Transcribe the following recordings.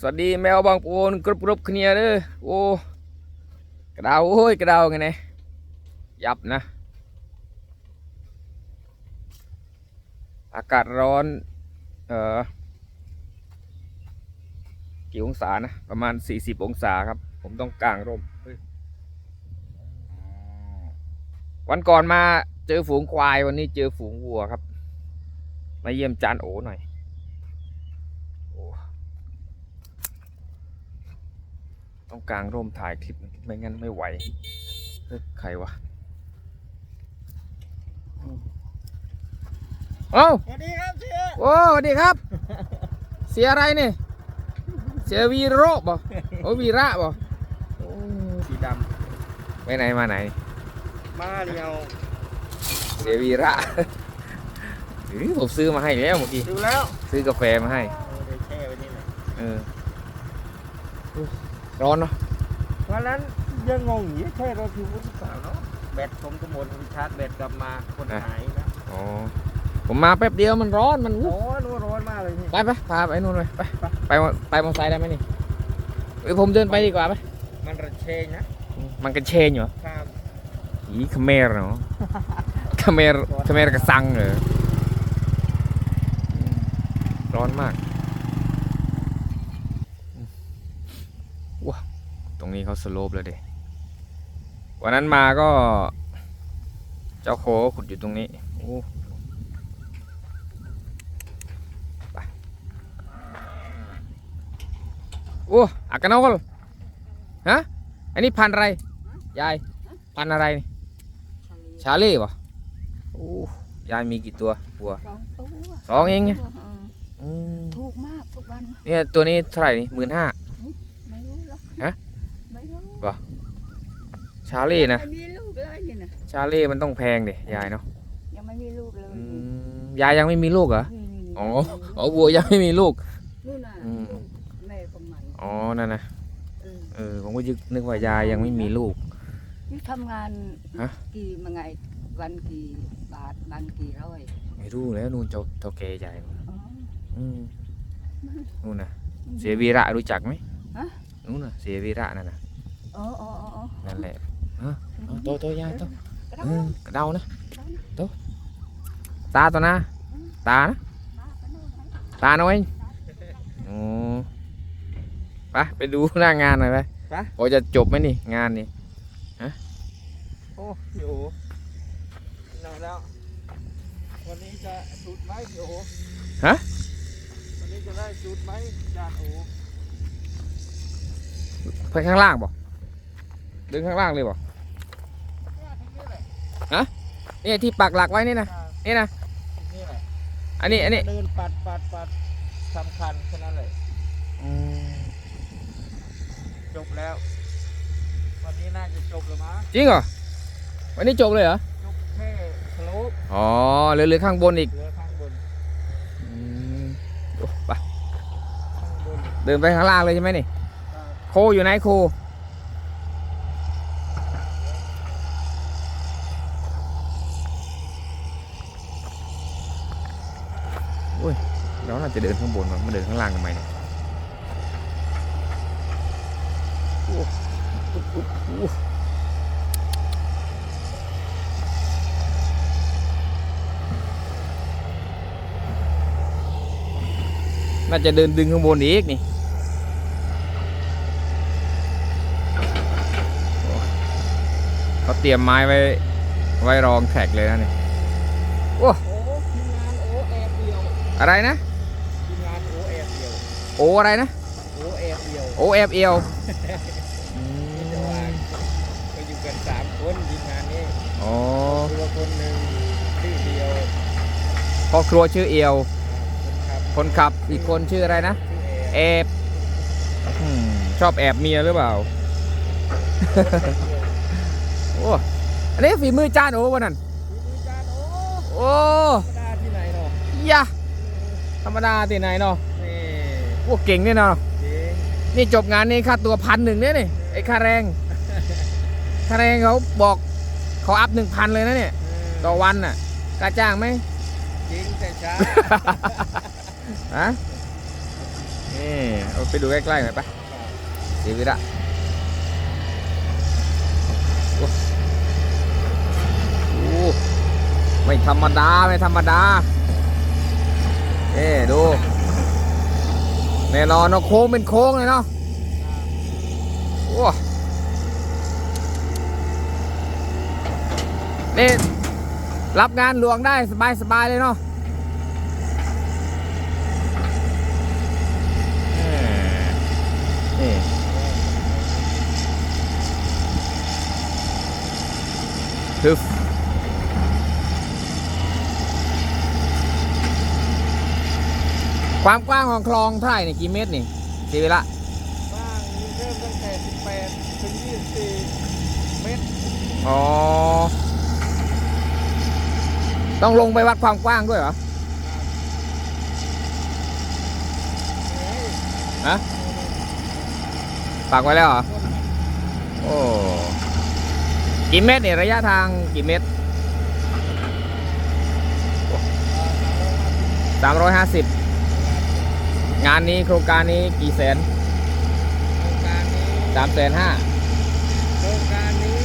สวัสดีแมวบางปูนกรุบกรุบๆគ្នាเด้อโอ้กระดาวโอ้ยกระดาวไงเนี่ยยับนะ อากาศร้อน เออกี่องศานะ ประมาณ 40 องศาครับ ผมต้องกางร่มวันก่อนมาเจอฝูงควายวันนี้เจอฝูงวัวครับ มาเยี่ยมจานโอหน่อย โอ้ ต้องกางร่มถ่ายคลิปไม่งั้นไม่ไหวเฮ้ยใครวะเอ้าสวัสดีครับเชียโอ้สวัสดีครับ เสียอะไรนี่เสียวีโรบ่โอ้วีระบ่โอ้สีดไปไหนมาไหนำมาเดียวเสียวีระอื้อผมซื้อมาให้แล้วเมื่อกี้ดูแล้ว ซื้อกาแฟมาให้เออเดี๋ยวแช่ไว้นี่แหละเอออุ๊ย ร้อนเนาะวันนั้นยังงงอยู่แช่เราคือวุ้นสาวเนาะแบตผมก็หมดผมชาร์จแบตกลับมาคนหายนะอ๋อผมมาแป๊บเดียวมันร้อนมันอุ๊ยโอ้ยร้อนมากเลยนี่ไปไปพาไปนู่นเลยไปไปมอไปมอเตอร์ไซค์ได้ไหมนี่เอ้ยผมเดินไปดีกว่าไหมมันระเชงนะมันกันเชนอยู่เหรอครับอีคาเมรเนาะคาเมรคาเมรกระซังเหรออืมร้อนมากอืมว้าต รงนี้เขาสโลปเลยเด็วันนั้นมาก็ เจ้าโคขุดอยู่ตรงนี้โอ้ไปโอ้อากาโนกลฮะอันนี้พันธุ์อะไรยายพันธุ์อะไรนี่ชาเล่ปะโอ้ยายมีกี่ตัววัวสองตัวสองเองเนี่ยเอออืมถูกมากทุกวันเนี่ยตัวนี้เท่าไหร่นี่หมื่นห้าไม่รู้หรอกฮะไม่รู้ชาเล่นะ ไม่มีลูกเลยนี่นะชาเล่มันต้องแพงดิยายเนาะยังไม่มีลูกเลยอืมยายยังไม่มีลูกเหรอ นี่นี่นี่อ๋อ อ๋อวัวยังไม่มีลูก นู่นน่ะอืมลูกแม่ของมันอ๋อ นั่นนะเออเออผมก็ยึกนึกว่ายายยังไม่มีลูก นี่ทำงานฮะ กี่มาไงวันกี่บาทวันกี่ร้อยไม่รู้แล้วนู่นเจ้าเท่าแกใหญ่อ๋อ อืมนู่นนะเสียวีระรู้จักไหมฮะ นู่นนะเสียวีระนั่นนะอ๋ออ๋ออ๋อนั่นแหละฮะเอา โตโตยายโตกระเอโดอดกระเดานะโตตาตัวนะตานะตาหน่อยโอ้ไปไปดูหน้างานหน่อยไปไปพอจะจบไหมนี่งานนี่โอ้พี่โอนอนแล้ววันนี้จะจุดไหมพี่โอฮะวันนี้จะได้จุดไหมจานโอไปข้างล่างบ่ดึงข้างล่างเลยบ่เนี่ยตรงนี้แหละเนี่ยที่ปักหลักไว้นี่นะอ่านี่นะตรงนี้แหละอันนี้อันนี้เดินปัดปัดปัดสำคัญแค่นั้นเลยจบแล้ว วันนี้น่าจะจบแล้วมั้งจริงเหรอวันนี้จบเลยเหรอจบแค่สโลปอ๋อเหลือเหลือข้างบนอีกเหลือข้างบนอืมโอ้ไปข้างบนเดินไปข้างล่างเลยใช่ไหมนี่อ่าโคอยู่ไหนโคอุ้ยแล้วเรา จะเดินข้างบนวะมาเดินข้างล่างทำไมเนี่ยโอ้โอ้โอ้โอ้น่าจะเดินดึงข้างบนอีกนี่เขาเตรียมไม้ไว้ ไว้รองแท็กเลยนะเนี่ยโอ้ทีมงานโอแอบเดียวอะไรนะ ทีมงานโอแอบเดียว โออะไรนะ โอแอบเดียวโอแอบเอวจะว่าไปอยู่กันสามคนทีมงานนี้อ๋อตัวคนหนึ่งชื่อเดียวพ่อครัวชื่อเอวอ่าคนขับคนขับอีกคนชื่ออะไรนะ ชื่อแอแอบอืมชอบแอบเมียหรือเปล่า โอ้อันนี้ฝีมือจานโอวันนั้นทีมงานโอ้โอ้ธรรมดาที่ไหนเนาะยะธรรมดาที่ไหนเนาะนี่ โอ้เก่งเนี่ยเนาะจริงนี่จบงานนี้ค่าตัวพันหนึ่งเนี่ยนี่ไอ้ค่าแรง ค่าแรงเขาบอกเขาอัพหนึ่งพันเลยนะเนี่ย ต่อวันน่ะกล้าจ้างไหมจริงแต่ช้าฮะนี่นี่เอาไปดูใกล้ๆหน่อยปะสีวิระโอ้โหไม่ธรรมดา ไม่ธรรมดา เอ้ดู แน่นอนเนาะโค้งเป็นโค้งเลยเนาะโอ้นี่รับงานหลวงได้สบายสบายเลยเนาะเอ่อนี่ทึบ ความกว้างของคลองเท่าไหร่นี่กี่เมตรนี่สีเวละบ้างนี่เริ่มตั้งแต่18ถึง24เมตรอ๋อต้องลงไปวัดความกว้างด้วยเหรอฮะปักไว้แล้วเหรอโอ้กี่เมตรเนี่ยระยะทางกี่เมตรสามร้อยห้าสิบ งานนี้โครงการนี้กี่แสนโครงการนี้สามแสนห้าโครงการนี้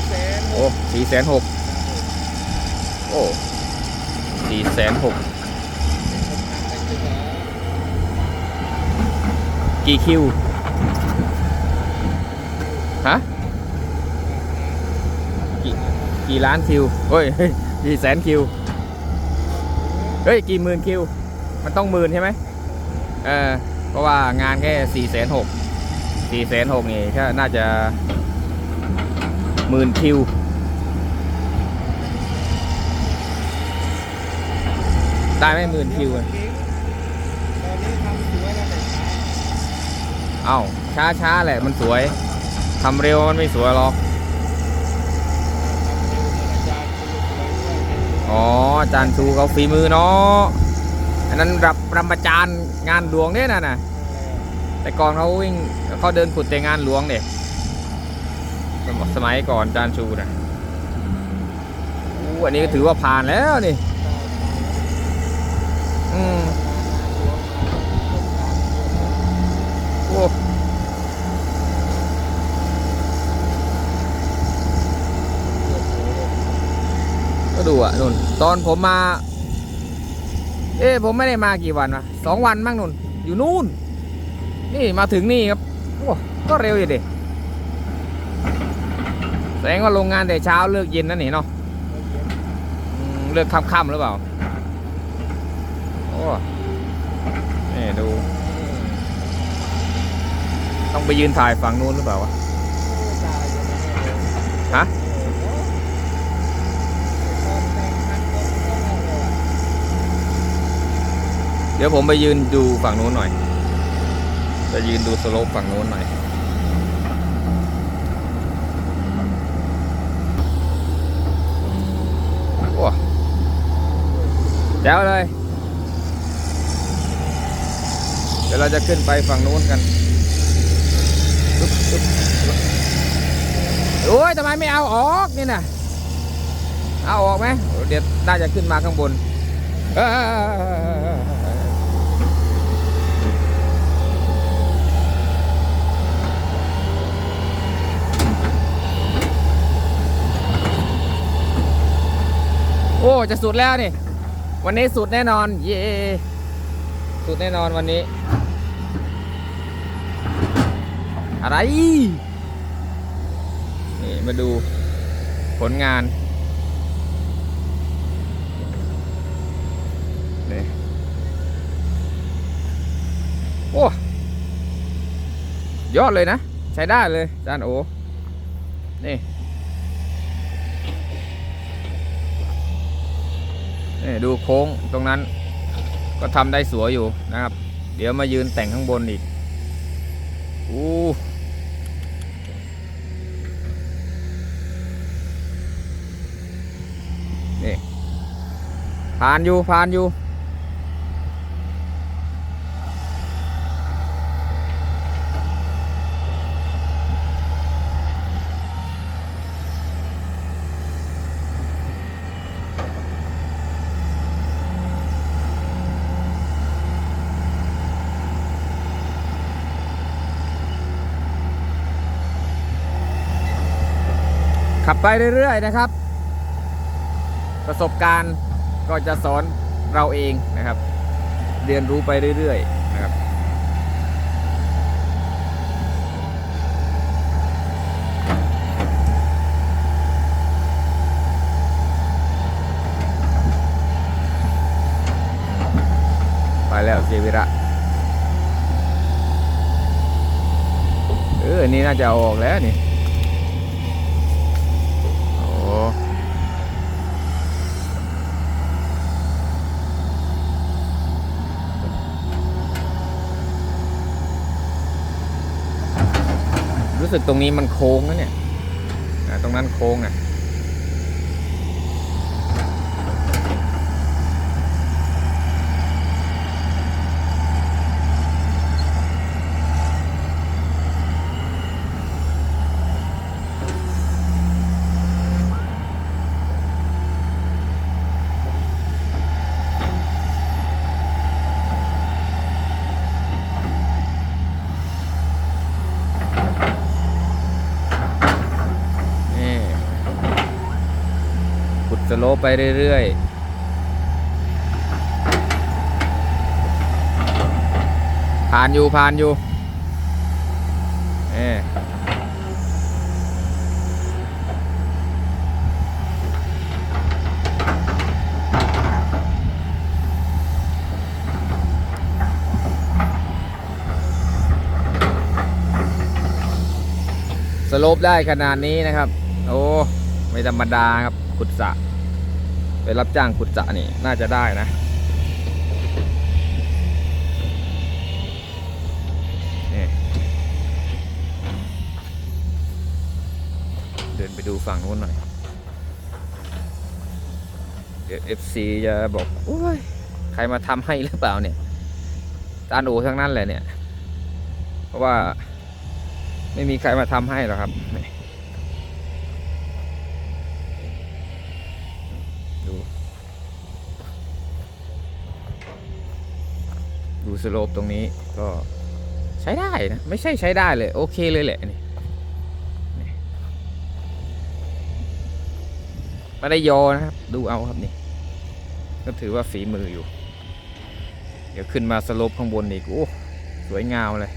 4แสนโอ้สี่แสนหกโอ้สี่แสนหกกี่คิวฮะกี่กี่ล้านคิวเฮ้ยกี่แสนคิวเฮ้ยกี่หมื่นคิว มันต้องหมื่นใช่ไหม เออเพราะว่างานแค่สี่แสนหกสี่แสนหกนี่ก็น่าจะหมื่นคิวได้ไหมหมื่นคิวอะตอนนี้ทำสวยแล้วแต่ช้าเอ้าช้าช้าๆแหละมันสวยทำเร็วมันไม่สวยหรอก อ๋ออาจารย์ชูเขาฝีมือเนาะ อันนั้นรับรำประจานงานหลวงเนี่ยน่ะนะแต่ก่อนเขาวิ่งเขาเดินขุดแต่งานหลวงเนี่ยสมัยก่อนอาจารย์ชูนะอู้อันนี้ก็ถือว่าผ่านแล้วนี่อืมโอ้ก็ดูอะนุ่นตอนผมมา เอ๊ผมไม่ได้มากี่วันวะสองวันมั้งนุ่น อยู่นู่น นี่มาถึงนี่ครับโอ้ก็เร็วอยู่ดิแสดงว่าโรงงานแต่เช้าเลิกเย็นนั่นนี่เนาะอืมเลิกค่ำๆหรือเปล่า โอ้นี่ดู ต้องไปยืนถ่ายฝั่งนู้นหรือเปล่าวะฮะ เดี๋ยวผมไปยืนดูฝั่งโน้นหน่อย จะยืนดูสโลปฝั่งโน้นหน่อยโอ้แจ๋วเลย เดี๋ยวเราจะขึ้นไปฝั่งนู้นกันโอ้ยทำไมไม่เอาออกนี่นะเอาออกไหมเดี๋ยวน่าจะขึ้นมาข้างบนเอ้ยโอ้จะสุดแล้วนี่ วันนี้สุดแน่นอน เย่สุดแน่นอนวันนี้ อะไร นี่มาดูผลงานนี่โอ้ยอดเลยนะ ใช้ได้เลยจานโอนี่ นี่ดูโค้งตรงนั้นก็ทำได้สวยอยู่นะครับ เดี๋ยวมายืนแต่งข้างบนอีกอู้นี่ผ่านอยู่ผ่านอยู่ ขับไปเรื่อยๆนะครับ ประสบการณ์ก็จะสอนเราเองนะครับ เรียนรู้ไปเรื่อยๆนะครับไปแล้วเจวิระเออนี่น่าจะออกแล้วนี่ สึกตรงนี้มันโค้งนะเนี่ยตรงนั้นโค้งอะ ลไปเรื่อยๆผ่านอยู่ผ่านอยู่นี่สลปได้ขนาดนี้นะครับ โอ้ ไม่ธรรมดาครับขุดสระ ไปรับจ้างขุดสระนี่น่าจะได้นะ เดินไปดูฝั่งนู้นหน่อย เดี๋ยว FC จะบอกโอ้ยใครมาทำให้หรือเปล่าเนี่ยตาโอทั้งนั้นแหละเนี่ย เพราะว่าไม่มีใครมาทำให้หรอกครับ สโลปตรงนี้ก็ใช้ได้นะ ไม่ใช่ใช้ได้เลย โอเคเลยแหละนี่ไม่ได้ยอนะครับ ดูเอาครับนี่ ก็ถือว่าฝีมืออยู่ เดี๋ยวขึ้นมาสโลปข้างบนอีก โอ้ สวยงามเลย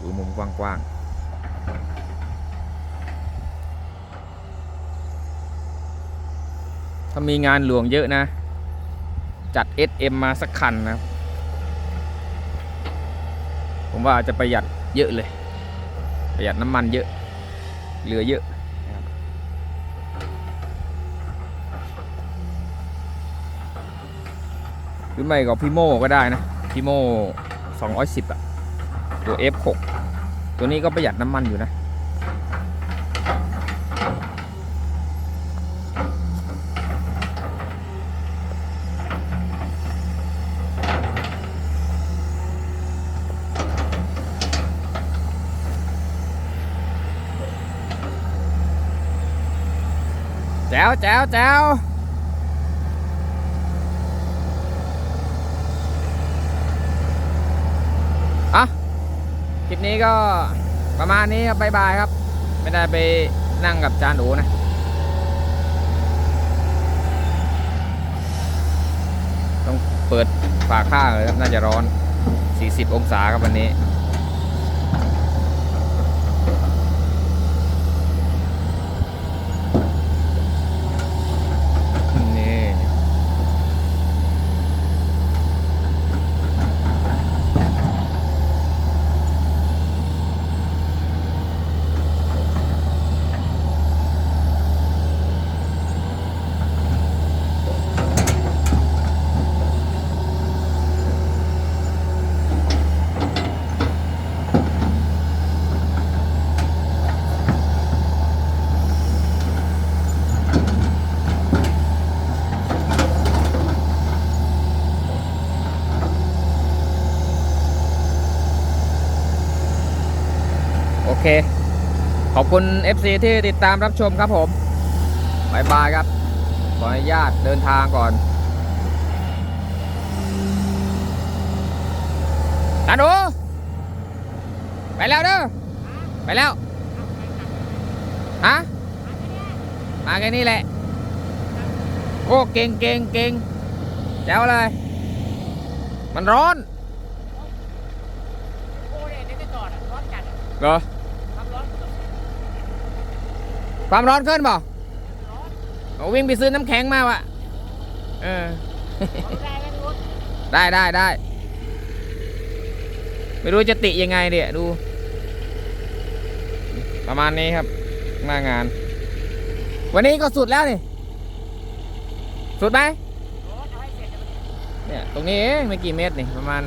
ดูมุมกว้างๆ ถ้ามีงานหลวงเยอะนะ จัด SM มาสักคันนะผมว่าจะประหยัดเยอะเลย ประหยัดน้ำมันเยอะ เหลือเยอะหรือไม่ก็พี่โม่ก็ได้นะพี่โม่210อะตัว F6 ตัวนี้ก็ประหยัดน้ำมันอยู่นะ แจ๋วแจ๋วแจ๋วอะคลิปนี้ก็ประมาณนี้ครับบายบายครับ ไม่ได้ไปนั่งกับจานโอนะต้องเปิดฝาข้างเลยครับ น่าจะร้อน 40 องศาครับวันนี้ โอเค ข อบคุณ FC ที่ติดตามรับชมครับผมบายบายครับ ขออนุญาตเดินทางก่อนตาหนูไปแล้วเด้อไปแล้ว ฮะ มาแค่นี้แหละ โอ้เก่งเก่งเก่งแจ๋วเลย มันร้อนโอ้ยเดี๋ยวจะจอดอะร้อนจัดเหรอ ครับร้อน ความร้อนขึ้นเปล่าเอาวิ่งไปซื้อน้ำแข็งมาวะเออ ได้ไหมรถได้ได้ได้ ไม่รู้จะติยังไงเนี่ยดู ประมาณนี้ครับ หน้างาน วันนี้ก็สุดแล้วนี่ สุดไหมรถเอาให้เสร็จเนี่ย ตรงนี้เองไม่กี่เมตรนี่ ประมาณ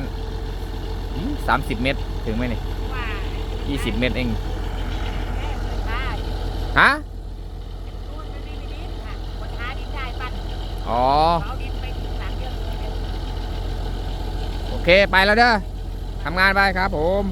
สามสิบเมตร ถึงไหมนี่ว่ายี่สิบเมตรเองได้ฮะ นู่นมันไม่มีดินค่ะคนหาดินได้ปั้น อ๋อ โอเคไปแล้วเด้อทำงานไปครับผม